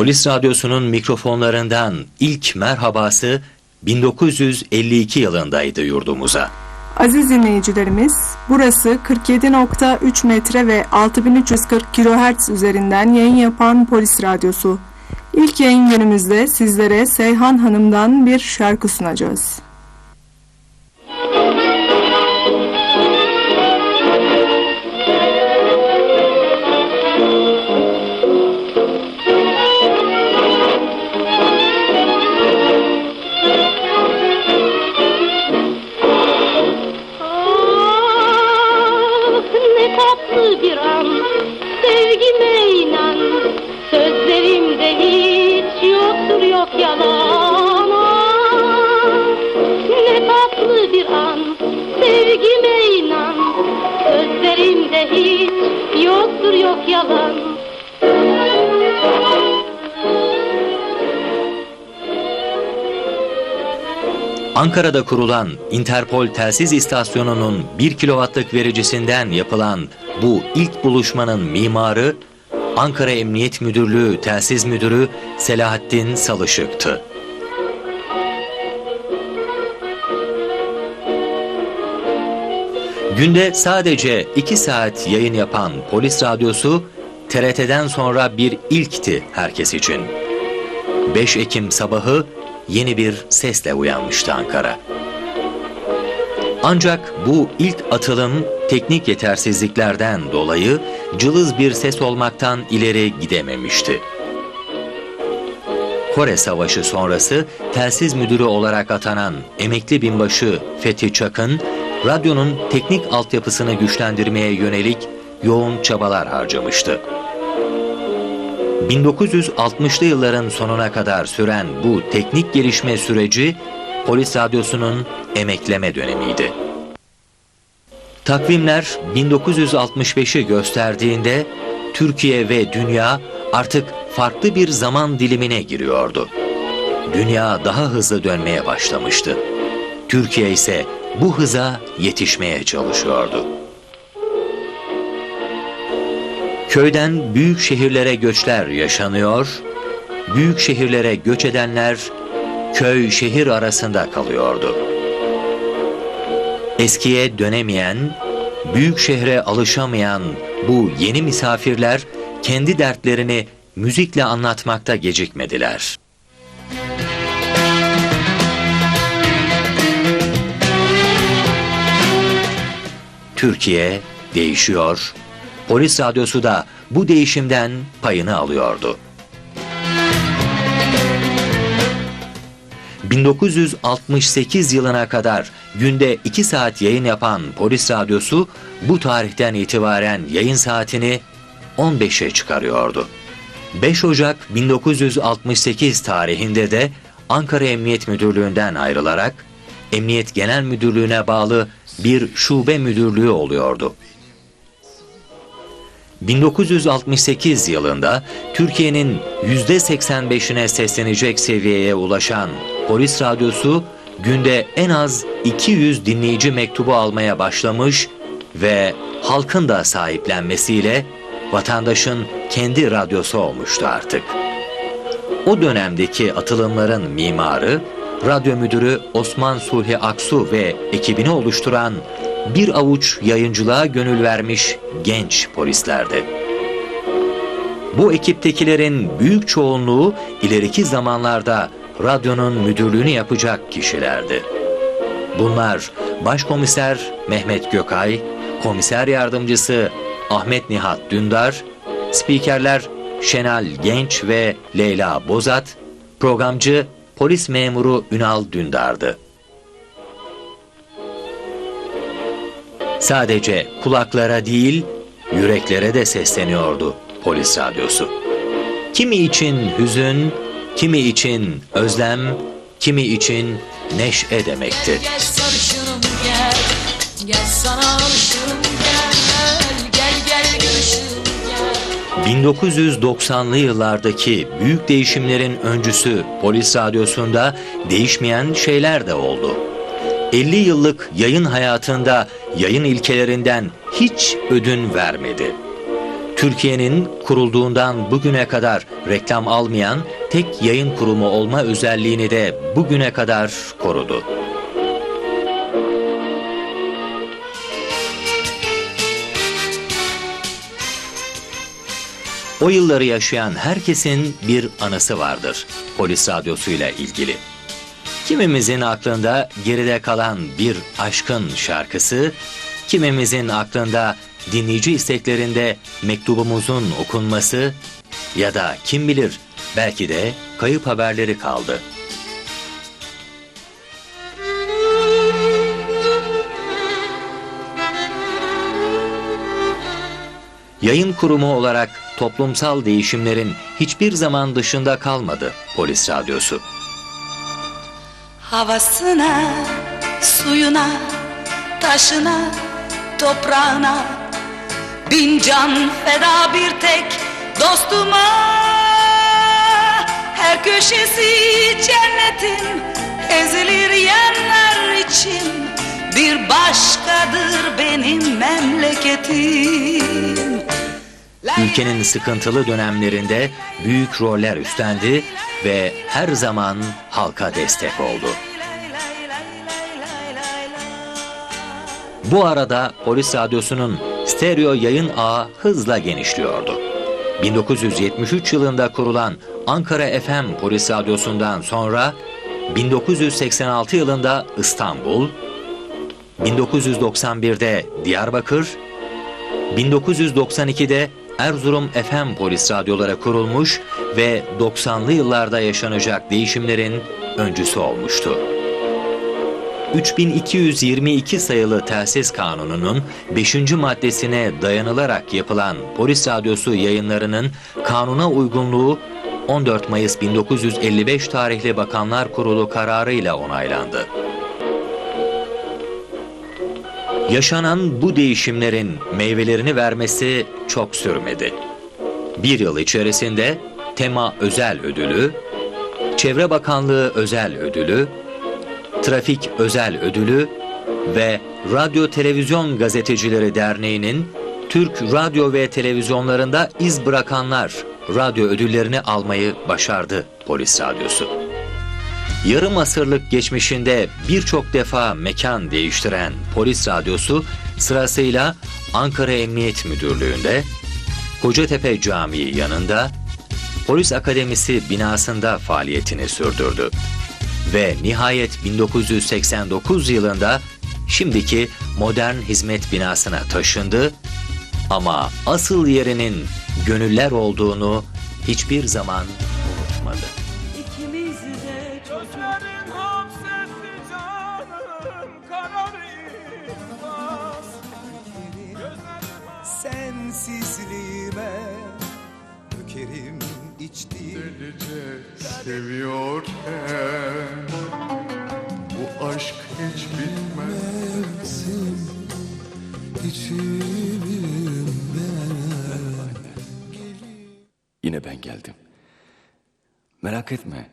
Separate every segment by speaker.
Speaker 1: Polis radyosunun mikrofonlarından ilk merhabası 1952 yılındaydı yurdumuza.
Speaker 2: Aziz dinleyicilerimiz, burası 47.3 metre ve 6340 kHz üzerinden yayın yapan Polis Radyosu. İlk yayın günümüzde sizlere Seyhan Hanım'dan bir şarkı sunacağız.
Speaker 3: Hiç yoktur yok yalan
Speaker 1: Ankara'da kurulan Interpol telsiz istasyonunun 1 kilowattlık vericisinden yapılan bu ilk buluşmanın mimarı Ankara Emniyet Müdürlüğü Telsiz Müdürü Selahattin Salışık'tı. Günde sadece 2 saat yayın yapan polis radyosu TRT'den sonra bir ilkti herkes için. 5 Ekim sabahı yeni bir sesle uyanmıştı Ankara. Ancak bu ilk atılım teknik yetersizliklerden dolayı cılız bir ses olmaktan ileri gidememişti. Kore Savaşı sonrası telsiz müdürü olarak atanan emekli binbaşı Fethi Çakın, radyonun teknik altyapısını güçlendirmeye yönelik yoğun çabalar harcamıştı. 1960'lı yılların sonuna kadar süren bu teknik gelişme süreci polis radyosunun emekleme dönemiydi. Takvimler 1965'i gösterdiğinde Türkiye ve dünya artık farklı bir zaman dilimine giriyordu. Dünya daha hızlı dönmeye başlamıştı. Türkiye ise bu hıza yetişmeye çalışıyordu. Köyden büyük şehirlere göçler yaşanıyor, büyük şehirlere göç edenler köy şehir arasında kalıyordu. Eskiye dönemeyen, büyük şehre alışamayan bu yeni misafirler kendi dertlerini müzikle anlatmakta gecikmediler. Türkiye değişiyor, polis radyosu da bu değişimden payını alıyordu. 1968 yılına kadar günde 2 saat yayın yapan polis radyosu bu tarihten itibaren yayın saatini 15'e çıkarıyordu. 5 Ocak 1968 tarihinde de Ankara Emniyet Müdürlüğü'nden ayrılarak Emniyet Genel Müdürlüğü'ne bağlı bir şube müdürlüğü oluyordu. 1968 yılında Türkiye'nin %85'ine seslenecek seviyeye ulaşan polis radyosu günde en az 200 dinleyici mektubu almaya başlamış ve halkın da sahiplenmesiyle vatandaşın kendi radyosu olmuştu artık. O dönemdeki atılımların mimarı, radyo müdürü Osman Sulhi Aksu ve ekibini oluşturan bir avuç yayıncılığa gönül vermiş genç polislerdi. Bu ekiptekilerin büyük çoğunluğu ileriki zamanlarda radyonun müdürlüğünü yapacak kişilerdi. Bunlar Başkomiser Mehmet Gökay, Komiser Yardımcısı Ahmet Nihat Dündar, spikerler Şenal Genç ve Leyla Bozat, programcı polis memuru Ünal Dündar'dı. Sadece kulaklara değil, yüreklere de sesleniyordu polis radyosu. Kimi için hüzün, kimi için özlem, kimi için neşe demekti.
Speaker 4: Gel sarışınım gel Gel sana alışırım
Speaker 1: 1990'lı yıllardaki büyük değişimlerin öncüsü polis radyosunda değişmeyen şeyler de oldu. 50 yıllık yayın hayatında yayın ilkelerinden hiç ödün vermedi. Türkiye'nin kurulduğundan bugüne kadar reklam almayan tek yayın kurumu olma özelliğini de bugüne kadar korudu. O yılları yaşayan herkesin bir anısı vardır polis radyosuyla ilgili. Kimimizin aklında geride kalan bir aşkın şarkısı, kimimizin aklında dinleyici isteklerinde mektubumuzun okunması ya da kim bilir belki de kayıp haberleri kaldı. Yayın kurumu olarak toplumsal değişimlerin hiçbir zaman dışında kalmadı polis radyosu.
Speaker 4: Havasına, suyuna, taşına, toprağına Bin can feda bir tek dostuma Her köşesi cennetin ezilir yerler için Bir başkadır benim memleketim
Speaker 1: Ülkenin sıkıntılı dönemlerinde büyük roller üstlendi ve her zaman halka destek oldu. Bu arada polis radyosunun stereo yayın ağı hızla genişliyordu. 1973 yılında kurulan Ankara FM Polis Radyosu'ndan sonra 1986 yılında İstanbul, 1991'de Diyarbakır, 1992'de Erzurum FM polis radyoları kurulmuş ve 90'lı yıllarda yaşanacak değişimlerin öncüsü olmuştu. 3222 sayılı telsiz kanununun 5. maddesine dayanılarak yapılan polis radyosu yayınlarının kanuna uygunluğu 14 Mayıs 1955 tarihli Bakanlar Kurulu kararıyla onaylandı. Yaşanan bu değişimlerin meyvelerini vermesi çok sürmedi. Bir yıl içerisinde Tema Özel Ödülü, Çevre Bakanlığı Özel Ödülü, Trafik Özel Ödülü ve Radyo Televizyon Gazetecileri Derneği'nin Türk radyo ve televizyonlarında iz bırakanlar radyo ödüllerini almayı başardı polis radyosu. Yarım asırlık geçmişinde birçok defa mekan değiştiren polis radyosu sırasıyla Ankara Emniyet Müdürlüğü'nde, Kocatepe Camii yanında, Polis Akademisi binasında faaliyetini sürdürdü. Ve nihayet 1989 yılında şimdiki modern hizmet binasına taşındı ama asıl yerinin gönüller olduğunu hiçbir zaman
Speaker 5: dökerim içtiğim
Speaker 6: Delice seviyorken Bu aşk hiç bitmez
Speaker 5: mevsim içimden
Speaker 7: Yine ben geldim. Merak etme.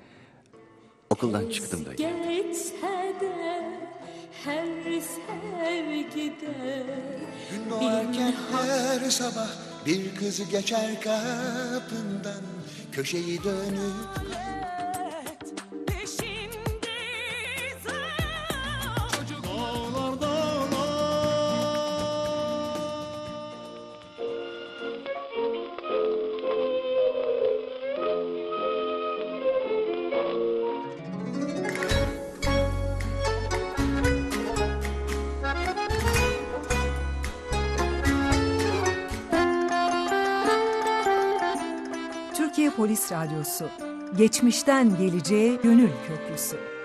Speaker 7: Okuldan çıktım da.
Speaker 3: Geçse de her sevgide
Speaker 5: Gün doğarken her sabah bir kız geçer kapından Köşeyi dönüp
Speaker 8: Polis Radyosu. Geçmişten geleceğe gönül köprüsü.